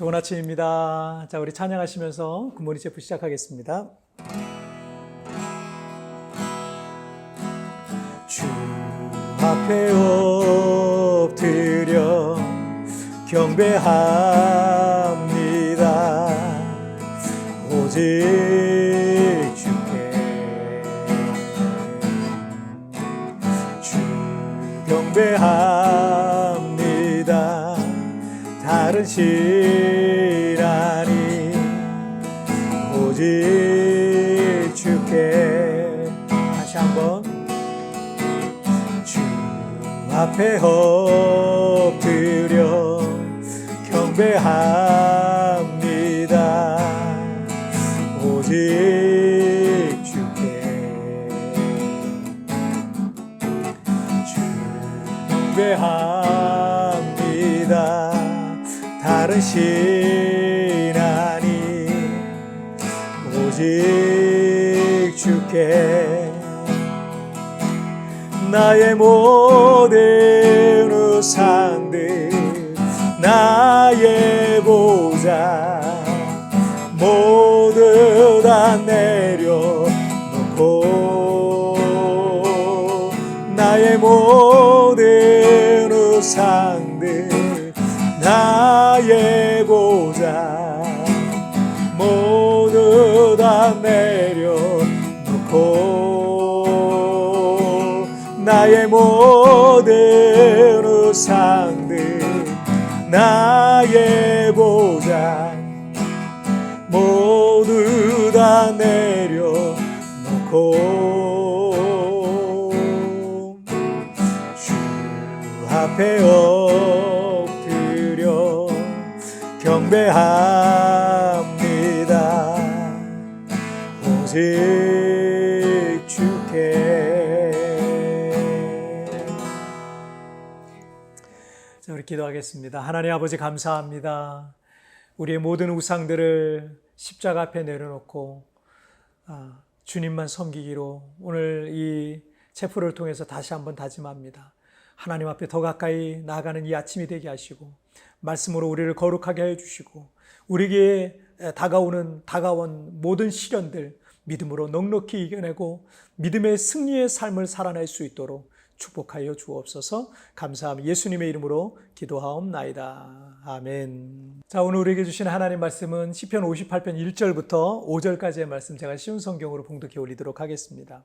좋은 아침입니다. 자, 우리 찬양하시면서 굿모닝 제프 시작하겠습니다. 주 앞에 엎드려 경배합 앞에 엎드려 경배합니다. 오직 주께 주 경배합니다. 다른 신하니 오직 주께 나의 모든 우상들 나의 보자 모두 다 내려놓고 나의 모든 우상들 나의 보자 나의 모든 우상들 나의 보자 모두 다 내려놓고 주 앞에 엎드려 경배합니다. 오직 우리 기도하겠습니다 하나님 아버지 감사합니다 우리의 모든 우상들을 십자가 앞에 내려놓고 아, 주님만 섬기기로 오늘 이 체프를 통해서 다시 한번 다짐합니다. 하나님 앞에 더 가까이 나아가는 이 아침이 되게 하시고 말씀으로 우리를 거룩하게 해 주시고 우리에게 다가오는 다가온 모든 시련들 믿음으로 넉넉히 이겨내고 믿음의 승리의 삶을 살아낼 수 있도록 축복하여 주옵소서. 감사함 예수님의 이름으로 기도하옵나이다. 아멘. 자, 오늘 우리에게 주신 하나님 말씀은 시편 58편 1절부터 5절까지의 말씀 제가 쉬운 성경으로 봉독해 올리도록 하겠습니다.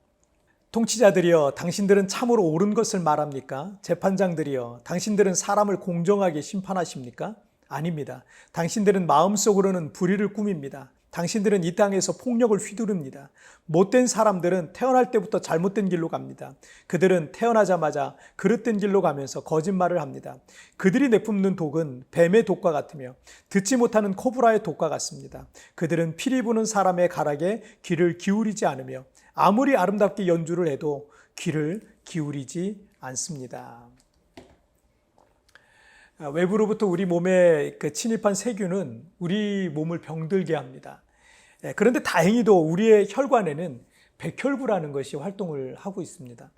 통치자들이여 당신들은 참으로 옳은 것을 말합니까? 재판장들이여 당신들은 사람을 공정하게 심판하십니까? 아닙니다. 당신들은 마음속으로는 불의를 꾸밉니다. 당신들은 이 땅에서 폭력을 휘두릅니다. 못된 사람들은 태어날 때부터 잘못된 길로 갑니다. 그들은 태어나자마자 그릇된 길로 가면서 거짓말을 합니다. 그들이 내뿜는 독은 뱀의 독과 같으며 듣지 못하는 코브라의 독과 같습니다. 그들은 피리 부는 사람의 가락에 귀를 기울이지 않으며 아무리 아름답게 연주를 해도 귀를 기울이지 않습니다. 아, 외부로부터 우리 몸에 그 침입한 세균은 우리 몸을 병들게 합니다. 예, 그런데 다행히도 우리의 혈관에는 백혈구라는 것이 활동을 하고 있습니다.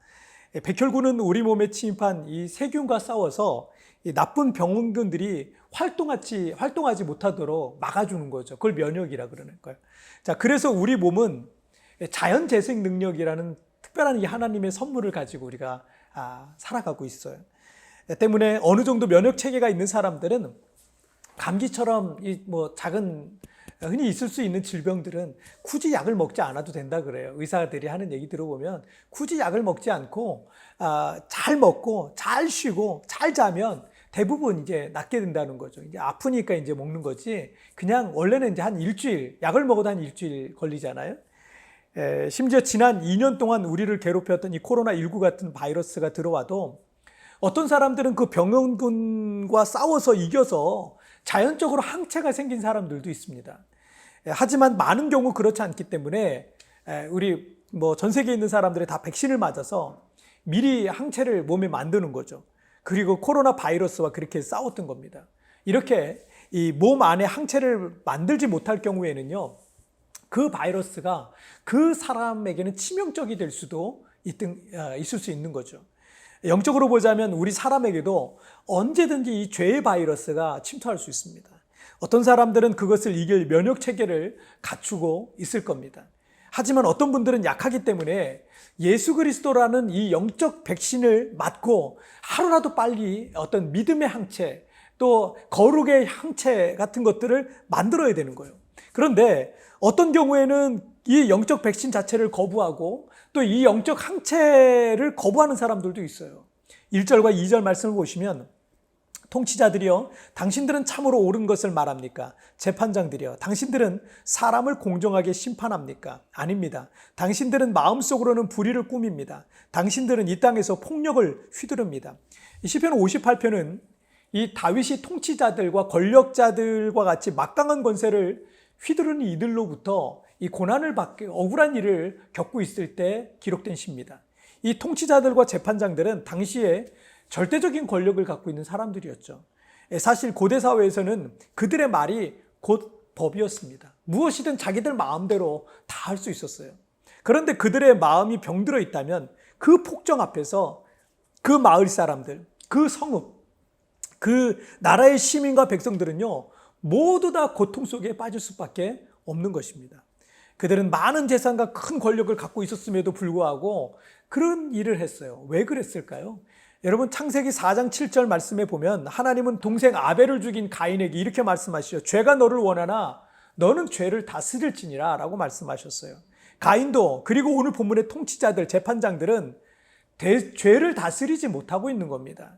예, 백혈구는 우리 몸에 침입한 이 세균과 싸워서 이 나쁜 병원균들이 활동하지, 활동하지 못하도록 막아주는 거죠. 그걸 면역이라 그러는 거예요. 자, 그래서 우리 몸은 자연 재생 능력이라는 특별한 이 하나님의 선물을 가지고 우리가 아, 살아가고 있어요. 때문에 어느 정도 면역 체계가 있는 사람들은 감기처럼 이 뭐 작은 흔히 있을 수 있는 질병들은 굳이 약을 먹지 않아도 된다 그래요. 의사들이 하는 얘기 들어보면 굳이 약을 먹지 않고 아, 잘 먹고 잘 쉬고 잘 자면 대부분 이제 낫게 된다는 거죠. 이제 아프니까 이제 먹는 거지. 그냥 원래는 이제 한 일주일 약을 먹어도 한 일주일 걸리잖아요. 에, 심지어 지난 2년 동안 우리를 괴롭혔던 이 코로나 19 같은 바이러스가 들어와도 어떤 사람들은 그 병원군과 싸워서 이겨서 자연적으로 항체가 생긴 사람들도 있습니다. 하지만 많은 경우 그렇지 않기 때문에 우리 뭐 전 세계에 있는 사람들이 다 백신을 맞아서 미리 항체를 몸에 만드는 거죠. 그리고 코로나 바이러스와 그렇게 싸웠던 겁니다. 이렇게 이 몸 안에 항체를 만들지 못할 경우에는요, 그 바이러스가 그 사람에게는 치명적이 될 수도 있을 수 있는 거죠. 영적으로 보자면 우리 사람에게도 언제든지 이 죄의 바이러스가 침투할 수 있습니다. 어떤 사람들은 그것을 이길 면역 체계를 갖추고 있을 겁니다. 하지만 어떤 분들은 약하기 때문에 예수 그리스도라는 이 영적 백신을 맞고 하루라도 빨리 어떤 믿음의 항체 또 거룩의 항체 같은 것들을 만들어야 되는 거예요. 그런데 어떤 경우에는 이 영적 백신 자체를 거부하고 또 이 영적 항체를 거부하는 사람들도 있어요. 1절과 2절 말씀을 보시면 통치자들이여 당신들은 참으로 옳은 것을 말합니까? 재판장들이여 당신들은 사람을 공정하게 심판합니까? 아닙니다. 당신들은 마음속으로는 불의를 꾸밉니다. 당신들은 이 땅에서 폭력을 휘두릅니다. 이 시편 58편은 이 다윗이 통치자들과 권력자들과 같이 막강한 권세를 휘두르는 이들로부터 이 고난을 받게 억울한 일을 겪고 있을 때 기록된 시입니다. 이 통치자들과 재판장들은 당시에 절대적인 권력을 갖고 있는 사람들이었죠. 예, 사실 고대 사회에서는 그들의 말이 곧 법이었습니다. 무엇이든 자기들 마음대로 다 할 수 있었어요. 그런데 그들의 마음이 병들어 있다면 그 폭정 앞에서 그 마을 사람들, 그 성읍, 그 나라의 시민과 백성들은요, 모두 다 고통 속에 빠질 수밖에 없는 것입니다. 그들은 많은 재산과 큰 권력을 갖고 있었음에도 불구하고 그런 일을 했어요. 왜 그랬을까요? 여러분 창세기 4장 7절 말씀에 보면 하나님은 동생 아벨을 죽인 가인에게 이렇게 말씀하시죠. 죄가 너를 원하나 너는 죄를 다스릴지니라 라고 말씀하셨어요. 가인도 그리고 오늘 본문의 통치자들, 재판장들은 대, 죄를 다스리지 못하고 있는 겁니다.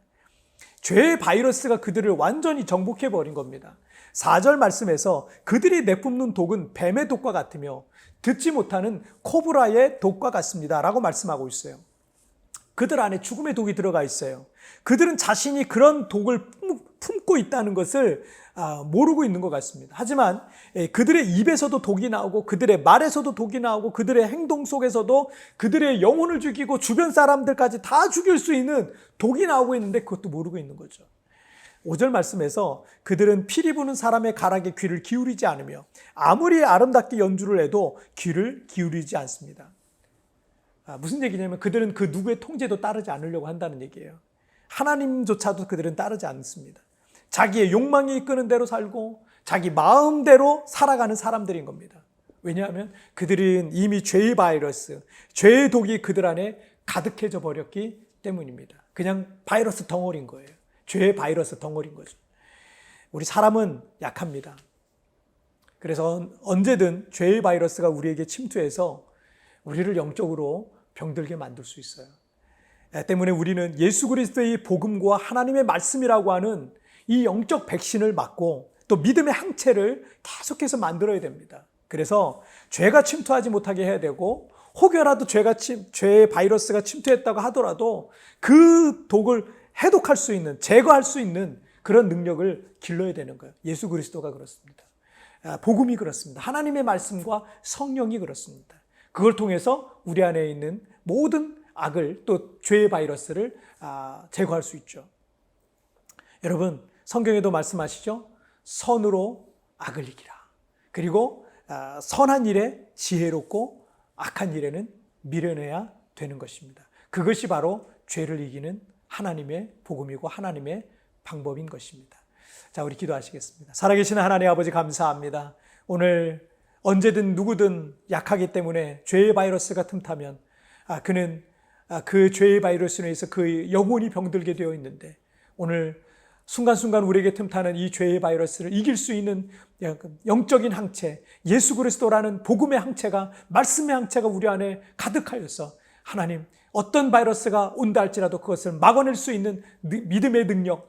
죄의 바이러스가 그들을 완전히 정복해 버린 겁니다. 4절 말씀에서 그들이 내뿜는 독은 뱀의 독과 같으며 듣지 못하는 코브라의 독과 같습니다. 라고 말씀하고 있어요. 그들 안에 죽음의 독이 들어가 있어요. 그들은 자신이 그런 독을 품고 있다는 것을 아, 모르고 있는 것 같습니다. 하지만 예, 그들의 입에서도 독이 나오고 그들의 말에서도 독이 나오고 그들의 행동 속에서도 그들의 영혼을 죽이고 주변 사람들까지 다 죽일 수 있는 독이 나오고 있는데 그것도 모르고 있는 거죠. 5절 말씀에서 그들은 피리 부는 사람의 가락에 귀를 기울이지 않으며 아무리 아름답게 연주를 해도 귀를 기울이지 않습니다. 아, 무슨 얘기냐면 그들은 그 누구의 통제도 따르지 않으려고 한다는 얘기예요. 하나님조차도 그들은 따르지 않습니다. 자기의 욕망이 이끄는 대로 살고 자기 마음대로 살아가는 사람들인 겁니다. 왜냐하면 그들은 이미 죄의 바이러스, 죄의 독이 그들 안에 가득해져 버렸기 때문입니다. 그냥 바이러스 덩어리인 거예요. 죄의 바이러스 덩어리인 거죠. 우리 사람은 약합니다. 그래서 언제든 죄의 바이러스가 우리에게 침투해서 우리를 영적으로 병들게 만들 수 있어요. 때문에 우리는 예수 그리스도의 복음과 하나님의 말씀이라고 하는 이 영적 백신을 맞고 또 믿음의 항체를 계속해서 만들어야 됩니다. 그래서 죄가 침투하지 못하게 해야 되고 혹여라도 죄가 침, 죄의 바이러스가 침투했다고 하더라도 그 독을 해독할 수 있는, 제거할 수 있는 그런 능력을 길러야 되는 거예요. 예수 그리스도가 그렇습니다. 아, 복음이 그렇습니다. 하나님의 말씀과 성령이 그렇습니다. 그걸 통해서 우리 안에 있는 모든 악을 또 죄의 바이러스를 아, 제거할 수 있죠. 여러분, 성경에도 말씀하시죠? 선으로 악을 이기라. 그리고 아, 선한 일에 지혜롭고 악한 일에는 미련해야 되는 것입니다. 그것이 바로 죄를 이기는 하나님의 복음이고 하나님의 방법인 것입니다. 자, 우리 기도하시겠습니다. 살아계신 하나님 아버지 감사합니다. 오늘 언제든 누구든 약하기 때문에 죄의 바이러스가 틈타면 아, 그는 아, 그 죄의 바이러스로 인해서 그 영혼이 병들게 되어 있는데 오늘 순간순간 우리에게 틈타는 이 죄의 바이러스를 이길 수 있는 영적인 항체, 예수 그리스도라는 복음의 항체가 말씀의 항체가 우리 안에 가득하여서 하나님 어떤 바이러스가 온다 할지라도 그것을 막아낼 수 있는 믿음의 능력,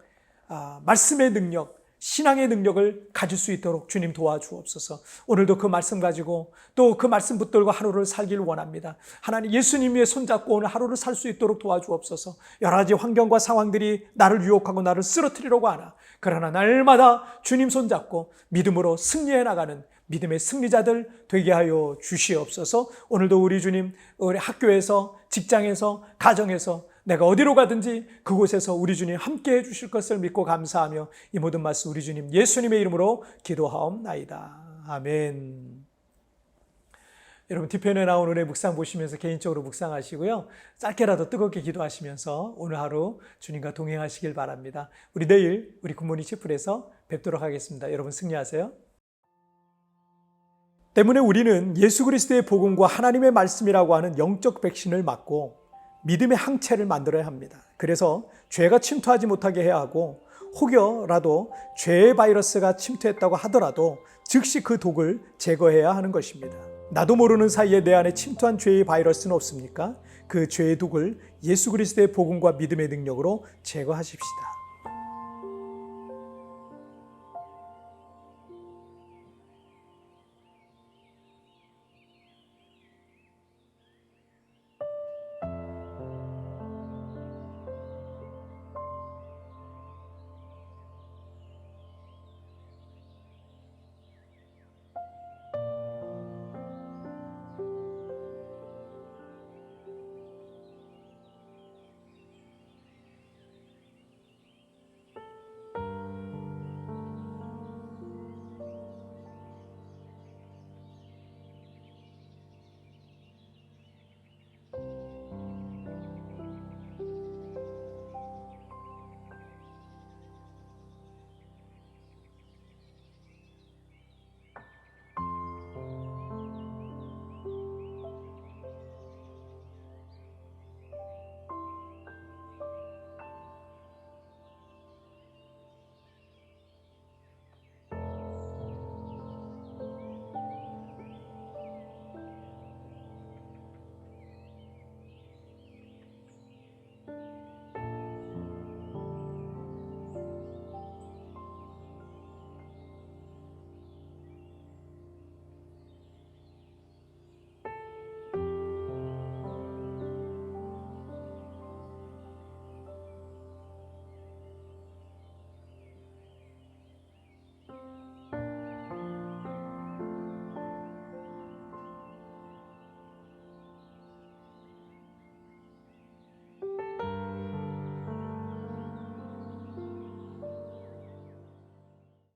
아, 말씀의 능력, 신앙의 능력을 가질 수 있도록 주님 도와주옵소서. 오늘도 그 말씀 가지고 또 그 말씀 붙들고 하루를 살길 원합니다. 하나님 예수님 위에 손잡고 오늘 하루를 살 수 있도록 도와주옵소서. 여러 가지 환경과 상황들이 나를 유혹하고 나를 쓰러뜨리려고 하나. 그러나 날마다 주님 손잡고 믿음으로 승리해 나가는 믿음의 승리자들 되게 하여 주시옵소서. 오늘도 우리 주님 우리 학교에서 직장에서 가정에서 내가 어디로 가든지 그곳에서 우리 주님 함께 해 주실 것을 믿고 감사하며 이 모든 말씀 우리 주님 예수님의 이름으로 기도하옵나이다. 아멘. 여러분 뒤편에 나온 오늘의 묵상 보시면서 개인적으로 묵상하시고요. 짧게라도 뜨겁게 기도하시면서 오늘 하루 주님과 동행하시길 바랍니다. 우리 내일 우리 굿모닝 치플에서 뵙도록 하겠습니다. 여러분 승리하세요. 때문에 우리는 예수 그리스도의 복음과 하나님의 말씀이라고 하는 영적 백신을 맞고 믿음의 항체를 만들어야 합니다. 그래서 죄가 침투하지 못하게 해야 하고 혹여라도 죄의 바이러스가 침투했다고 하더라도 즉시 그 독을 제거해야 하는 것입니다. 나도 모르는 사이에 내 안에 침투한 죄의 바이러스는 없습니까? 그 죄의 독을 예수 그리스도의 복음과 믿음의 능력으로 제거하십시다.